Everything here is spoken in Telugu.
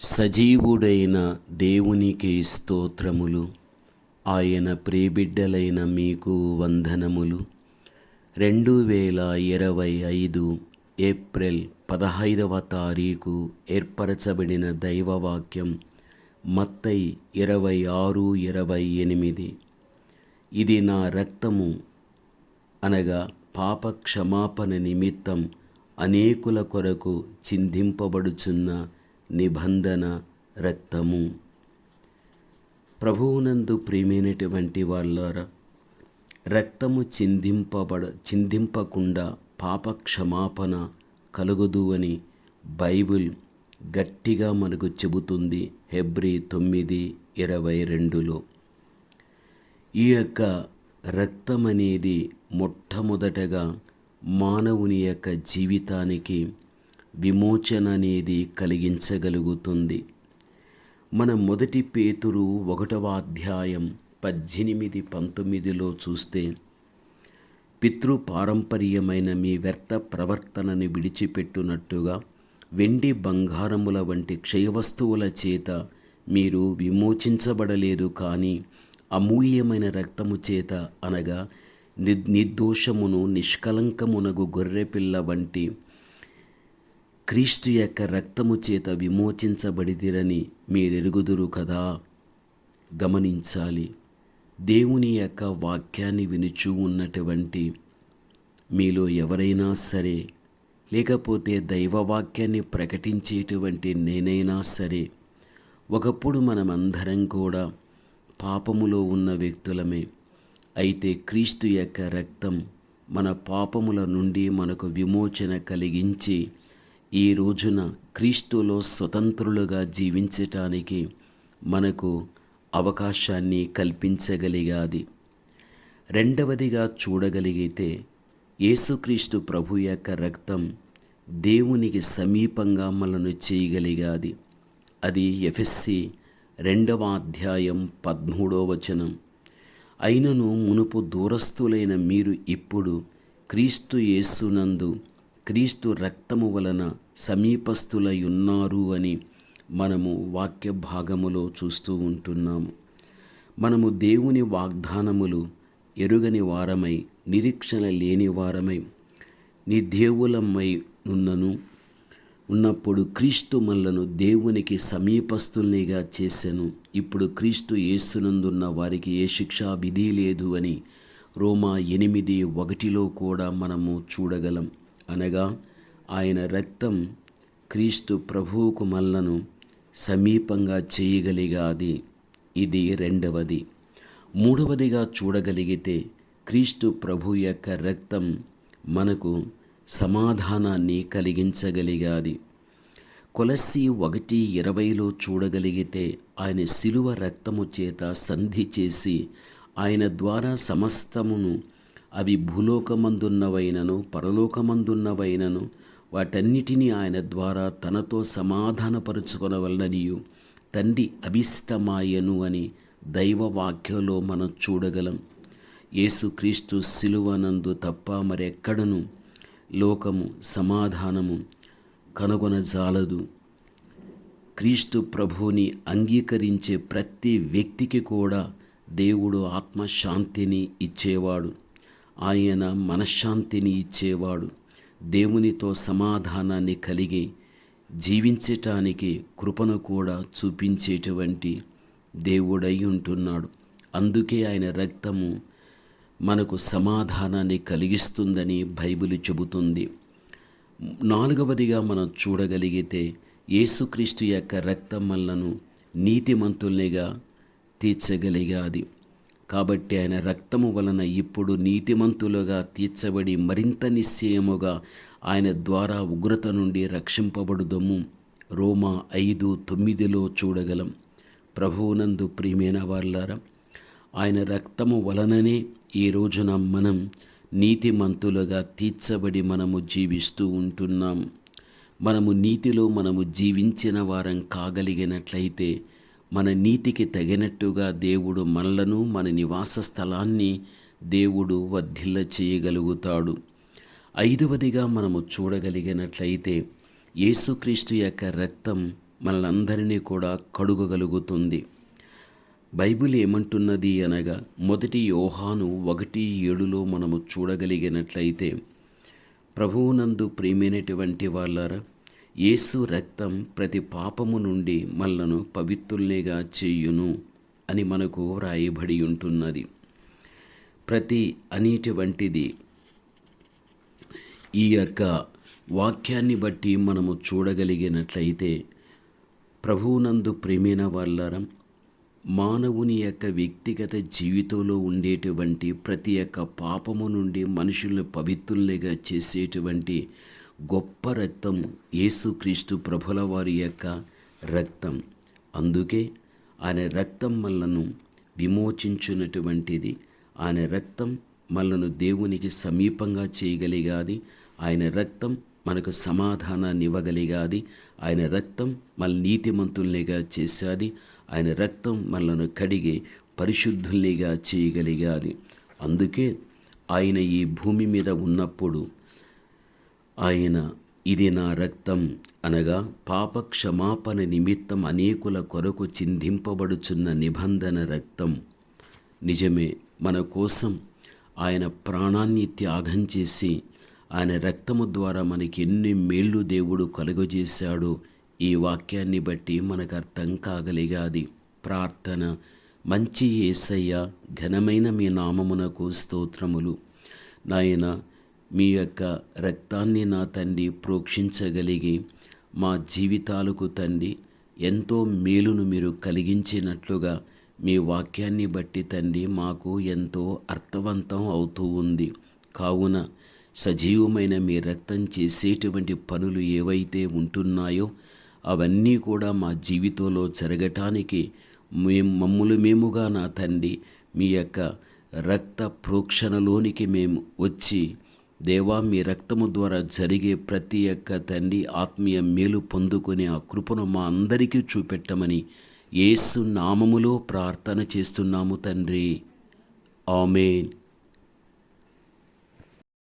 సజీవుడైన దేవునికి స్తోత్రములు ఆయన ప్రేబిడ్డలైన మీకు వందనములు. రెండు వేల ఇరవై ఐదు ఏప్రిల్ పదహైదవ తారీఖు ఏర్పరచబడిన దైవవాక్యం మత్తై ఇరవై ఆరు ఇరవై ఎనిమిది. ఇది నా రక్తము అనగా పాప క్షమాపణ నిమిత్తం అనేకుల కొరకు చిందింపబడుచున్న నిబంధన రక్తము. ప్రభువునందు ప్రియమైనటువంటి వాళ్ళారా రక్తము చిందింపబడ చిందింపకుండా పాప క్షమాపణ కలుగదు అని బైబిల్ గట్టిగా మనకు చెబుతుంది. హెబ్రి తొమ్మిది ఇరవై రెండులో. ఈ యొక్క రక్తం అనేది మొట్టమొదటగా మానవుని యొక్క జీవితానికి విమోచన అనేది కలిగించగలుగుతుంది. మన మొదటి పేతురు ఒకటవ అధ్యాయం పద్దెనిమిది పంతొమ్మిదిలో చూస్తే పితృ పారంపర్యమైన మీ వ్యర్థ ప్రవర్తనని విడిచిపెట్టునట్టుగా వెండి బంగారముల వంటి క్షయవస్తువుల చేత మీరు విమోచించబడలేదు కానీ అమూల్యమైన రక్తము చేత అనగా ని నిర్దోషమును నిష్కలంకమునగు గొర్రెపిల్ల వంటి క్రీస్తు యొక్క రక్తము చేత విమోచించబడిదిరని మీరెరుగుదురు కదా? గమనించాలి. దేవుని యొక్క వాక్యాన్ని వినుచూ ఉన్నటువంటి మీలో ఎవరైనా సరే లేకపోతే దైవవాక్యాన్ని ప్రకటించేటువంటి నేనైనా సరే ఒకప్పుడు మనమందరం కూడా పాపములో ఉన్న వ్యక్తులమే. అయితే క్రీస్తు యొక్క రక్తం మన పాపముల నుండి మనకు విమోచన కలిగించి ఈ రోజున క్రీస్తులో స్వతంత్రులుగా జీవించటానికి మనకు అవకాశాన్ని కల్పించగలిగాది. రెండవదిగా చూడగలిగితే యేసుక్రీస్తు ప్రభు యొక్క రక్తం దేవునికి సమీపంగా మనను చేయగలిగాది. అది ఎఫ్ఎస్సి రెండవ అధ్యాయం పద్మూడో వచనం. అయినను మునుపు దూరస్తులైన మీరు ఇప్పుడు క్రీస్తు యేసునందు క్రీస్తు రక్తము వలన సమీపస్థులై ఉన్నారు అని మనము వాక్య భాగములో చూస్తూ ఉంటున్నాము. మనము దేవుని వాగ్దానములు ఎరుగని వారమై నిరీక్షణ లేని వారమై నిర్దేవులమై ఉన్నను. ఉన్నప్పుడు క్రీస్తు మనలను దేవునికి సమీపస్తుల్నిగా చేశాను ఇప్పుడు క్రీస్తు యేసునందున్న వారికి ఏ శిక్షా విధి లేదు అని రోమా ఎనిమిది ఒకటిలో కూడా మనము చూడగలం. అనగా ఆయన రక్తం క్రీస్తు ప్రభువుకు మల్లను సమీపంగా చేయగలిగాది. ఇది రెండవది. మూడవదిగా చూడగలిగితే క్రీస్తు ప్రభు యొక్క రక్తం మనకు సమాధానాన్ని కలిగించగలిగాది. కొలసి ఒకటి ఇరవైలో చూడగలిగితే ఆయన శిలువ రక్తము చేత సంధి చేసి ఆయన ద్వారా సమస్తమును అవి భూలోకమందున్నవైనను పరలోకమందున్నవైనను వాటన్నిటినీ ఆయన ద్వారా తనతో సమాధానపరుచుకొనవలననియు. తండ్రి అభిష్టమాయను అని దైవవాక్యంలో మనం చూడగలం. యేసుక్రీస్తు శిలువనందు తప్ప మరెక్కడను లోకము సమాధానము కనుగొనజాలదు. క్రీస్తు ప్రభువుని అంగీకరించే ప్రతి వ్యక్తికి కూడా దేవుడు ఆత్మశాంతిని ఇచ్చేవాడు. ఆయన మనశ్శాంతిని ఇచ్చేవాడు. దేవునితో సమాధానాన్ని కలిగి జీవించటానికి కృపను కూడా చూపించేటువంటి దేవుడై ఉంటున్నాడు. అందుకే ఆయన రక్తము మనకు సమాధానాన్ని కలిగిస్తుందని బైబిల్ చెబుతుంది. నాలుగవదిగా మనం చూడగలిగితే యేసుక్రీస్తు యొక్క రక్తం మనలను నీతిమంతుల్నిగా తీర్చగలిగాది. కాబట్టి ఆయన రక్తము వలన ఇప్పుడు నీతిమంతులుగా తీర్చబడి మరింత నిశ్చయముగా ఆయన ద్వారా ఉగ్రత నుండి రక్షింపబడుదము. రోమా ఐదు తొమ్మిదిలో చూడగలం. ప్రభువునందు ప్రియమైన వార్లారా ఆయన రక్తము వలననే ఈ రోజున మనం నీతిమంతులుగా తీర్చబడి మనము జీవిస్తూ ఉంటున్నాం. మనము నీతిలో మనము జీవించిన వారం కాగలిగినట్లయితే మన నీతికి తగినట్టుగా దేవుడు మనలను మన నివాస స్థలాన్ని దేవుడు వర్ధిల్ల చేయగలుగుతాడు. ఐదవదిగా మనము చూడగలిగినట్లయితే యేసుక్రీస్తు యొక్క రక్తం మనలందరినీ కూడా కడుగగలుగుతుంది. బైబిల్ ఏమంటున్నది అనగా మొదటి యోహాను ఒకటి ఏడులో మనము చూడగలిగినట్లయితే ప్రభువునందు ప్రేమైనటువంటి వాళ్ళారా? యేసు రక్తం ప్రతి పాపము నుండి మనలను పవిత్రుల్నిగా చేయును అని మనకు వ్రాయబడి ఉంటున్నది. ప్రతి అనేటువంటిది ఈ యొక్క వాక్యాన్ని బట్టి మనము చూడగలిగినట్లయితే ప్రభువునందు ప్రేమైన వాళ్ళరం మానవుని యొక్క వ్యక్తిగత జీవితంలో ఉండేటువంటి ప్రతి ఒక్క పాపము నుండి మనుషులను పవిత్రులుగా చేసేటువంటి గొప్ప రక్తం యేసుక్రీస్తు ప్రభుల వారి యొక్క రక్తం. అందుకే ఆయన రక్తం మనలను విమోచించినటువంటిది. ఆయన రక్తం మనలను దేవునికి సమీపంగా చేయగలిగాది. ఆయన రక్తం మనకు సమాధానాన్ని ఇవ్వగలిగాది. ఆయన రక్తం మన నీతిమంతుల్నిగా చేశాది. ఆయన రక్తం మనలను కడిగి పరిశుద్ధుల్నిగా చేయగలిగాది. అందుకే ఆయన ఈ భూమి మీద ఉన్నప్పుడు ఆయన ఇది నా రక్తం అనగా పాప క్షమాపణ నిమిత్తం అనేకుల కొరకు చిందింపబడుచున్న నిబంధన రక్తం. నిజమే మన కోసం ఆయన ప్రాణాన్ని త్యాగం చేసి ఆయన రక్తము ద్వారా మనకి ఎన్ని మేళ్ళు దేవుడు కలుగజేశాడో ఈ వాక్యాన్ని బట్టి మనకు అర్థం కాగలిగాది. ప్రార్థన. మంచి ఏసయ్య ఘనమైన మీ నామమునకు స్తోత్రములు. నాయన మీ యొక్క రక్తాన్ని నా తండ్రి ప్రోక్షించగలిగి మా జీవితాలకు తండ్రి ఎంతో మేలును మీరు కలిగించినట్లుగా మీ వాక్యాన్ని బట్టి తండ్రి మాకు ఎంతో అర్థవంతం అవుతూ ఉంది. కావున సజీవమైన మీ రక్తం చేసేటువంటి పనులు ఏవైతే ఉంటున్నాయో అవన్నీ కూడా మా జీవితంలో జరగటానికి మేము మమ్ములు మేముగా నా తండ్రి మీ యొక్క రక్త ప్రోక్షణలోనికి మేము వచ్చి దేవా మీ రక్తము ద్వారా జరిగే ప్రతి ఒక్క తండ్రి ఆత్మీయ మేలు పొందుకునే ఆ కృపను మా అందరికీ చూపెట్టమని యేసు నామములో ప్రార్థన చేస్తున్నాము తండ్రి. ఆమెన్.